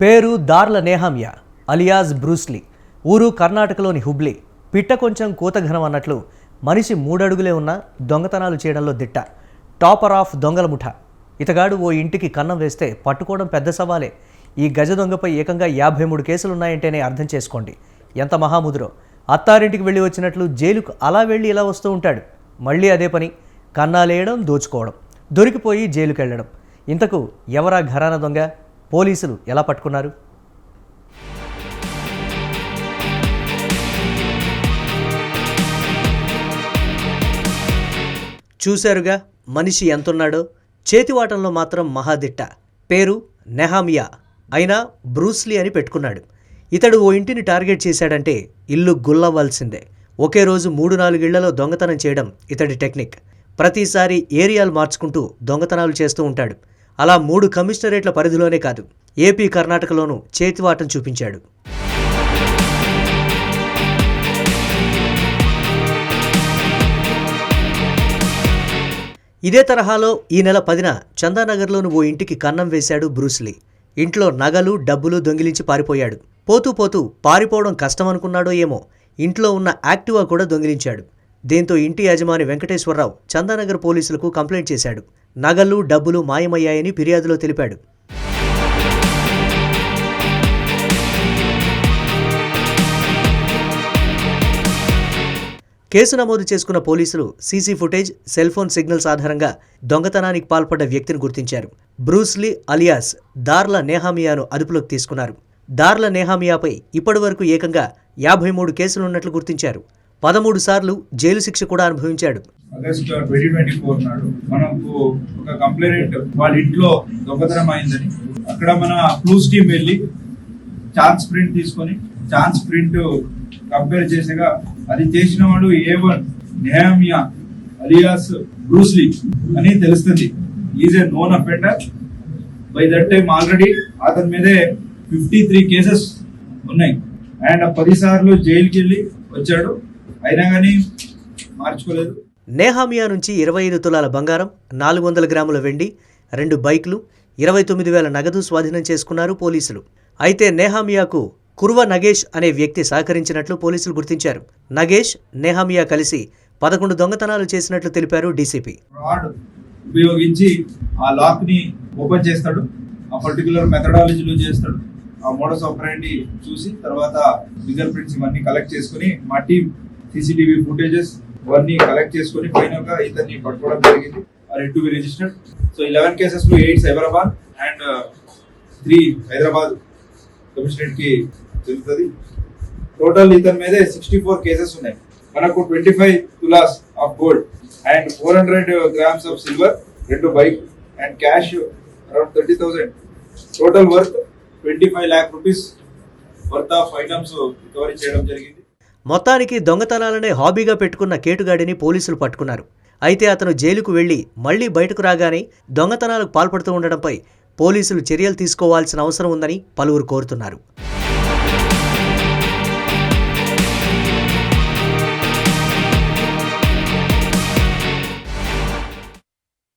పేరు దార్ల నేహామ్య alias Bruce Lee ఊరు కర్ణాటకలోని హుబ్లీ. పిట్ట కొంచెం కూతఘనం అన్నట్లు మనిషి మూడడుగులే ఉన్న దొంగతనాలు చేయడంలో దిట్ట. టాపర్ ఆఫ్ దొంగల ముఠ. ఇతగాడు ఓ ఇంటికి కన్నం వేస్తే పట్టుకోవడం పెద్ద సవాలే. ఈ గజ దొంగపై ఏకంగా యాభై మూడు కేసులున్నాయంటేనే అర్థం చేసుకోండి. ఎంత మహాముదురో. అత్తారింటికి వెళ్ళి వచ్చినట్లు జైలుకు అలా వెళ్ళి ఇలా వస్తూ ఉంటాడు. మళ్ళీ అదే పని. కన్నాలేయడం దోచుకోవడం. దొరికిపోయి జైలుకెళ్ళడం. ఇంతకు ఎవరా ఘరాన దొంగ? పోలీసులు ఎలా పట్టుకున్నారు? చూశారుగా మనిషి ఎంతున్నాడో? చేతివాటంలో మాత్రం మహాదిట్ట. పేరు నెహామియా. అయినా బ్రూస్లీ అని పెట్టుకున్నాడు. ఇతడు ఓ ఇంటిని టార్గెట్ చేశాడంటే ఇల్లు గుల్లవ్వాల్సిందే. ఒకే రోజు మూడు నాలుగిళ్ళలో దొంగతనం చేయడం ఇతడి టెక్నిక్. ప్రతిసారి ఏరియాలు మార్చుకుంటూ దొంగతనాలు చేస్తూ ఉంటాడు. అలా మూడు కమిషనరేట్ల పరిధిలోనే కాదు ఏపీ కర్ణాటకలోనూ చేతివాటం చూపించాడు. ఇదే తరహాలో ఈ నెల పదిన చందానగర్లోని ఓ ఇంటికి కన్నం వేశాడు బ్రూస్లీ ఇంట్లో నగలు డబ్బులు దొంగిలించి పారిపోయాడు. పోతూ పోతూ పారిపోవడం కష్టమనుకున్నాడో ఏమో ఇంట్లో ఉన్న యాక్టివా కూడా దొంగిలించాడు. దీంతో ఇంటి యజమాని వెంకటేశ్వరరావు చందానగర్ పోలీసులకు కంప్లైంట్ చేశాడు. నగలు డబ్బులు మాయమయ్యాయని ఫిర్యాదులో తెలిపాడు. కేసు నమోదు చేసుకున్న పోలీసులు CC footage cell phone signals ఆధారంగా దొంగతనానికి పాల్పడ్డ వ్యక్తిని గుర్తించారు. బ్రూస్లీ అలియాస్ దార్ల నేహామియాను అదుపులోకి తీసుకున్నారు. దార్ల నేహామియాపై ఇప్పటివరకు ఏకంగా యాభై మూడు కేసులున్నట్లు గుర్తించారు. పదమూడు సార్లు జైలు శిక్ష కూడా అనుభవించాడు. ఆగస్ట్ ట్వంటీ ట్వంటీ ఫోర్ నాడు మనకు ఒక కంప్లైంట్ వాళ్ళ ఇంట్లో దొంగతనం అయిందని. అక్కడ మన క్లూస్ టీమ్ వెళ్ళి ఛాన్స్ ప్రింట్ తీసుకొని ఛాన్స్ ప్రింట్ కంపేర్ చేసేగా అది చేసిన వాడు A one Nehemiah alias Bruce Lee అని తెలుస్తుంది. Is a known offender by that time already అతని మీదే ఫిఫ్టీ త్రీ కేసెస్ ఉన్నాయి. అండ్ పదిసార్లు జైలుకి వెళ్ళి వచ్చాడు. అయినా కానీ మార్చుకోలేదు. నేహామియా నుంచి ఇరవై ఐదు తులాల బంగారం నాలుగు వందల గ్రాముల వెండి రెండు బైక్లు ఇరవై తొమ్మిది వేల నగదు స్వాధీనం చేసుకున్నారు పోలీసులు. అయితే నేహామియాకు కుర్వ నగేష్ అనే వ్యక్తి సహకరించినట్లు పోలీసులు గుర్తించారు. నగేష్ నేహామియా కలిసి పదకొండు దొంగతనాలు చేసినట్లు తెలిపారు డీసీపీ. ఉపయోగించి ఆ లాక్ని ఓపెన్ చేస్తాడు ఆ పర్టికులర్ మెథడాలజీలో చేస్తాడు. ఆ మోడస్ ఆపరేండి చూసి తర్వాత ఫింగర్ ప్రింట్స్ ఇవన్నీ కలెక్ట్ చేసుకుని మా టీం సీసీటీవీ ఫుటేజెస్ ఇవన్నీ కలెక్ట్ చేసుకుని పైన ఒక ఇతన్ని పట్టుకోవడం జరిగింది. ఆ బి రిజిస్టర్డ్ సో ఇలెవెన్ కేసెస్లో eight Cyberabad and three Hyderabad కమిషనరేట్కి చెందుతుంది టోటల్ ఇతని మీద సిక్స్టీ ఫోర్ కేసెస్ ఉన్నాయి. మనకు twenty five tolas of gold and four hundred grams of silver రెండు bike and cash around thirty thousand total worth twenty five lakh rupees worth of items recovery చేయడం జరిగింది. మొత్తానికి దొంగతనాలనే హాబీగా పెట్టుకున్న కేటుగాడిని పోలీసులు పట్టుకున్నారు. అయితే అతను జైలుకు వెళ్ళి మళ్ళీ బయటకు రాగానే దొంగతనాలకు పాల్పడుతూ ఉండడంపై పోలీసులు చర్యలు తీసుకోవాల్సిన అవసరం ఉందని పలువురు కోరుతున్నారు.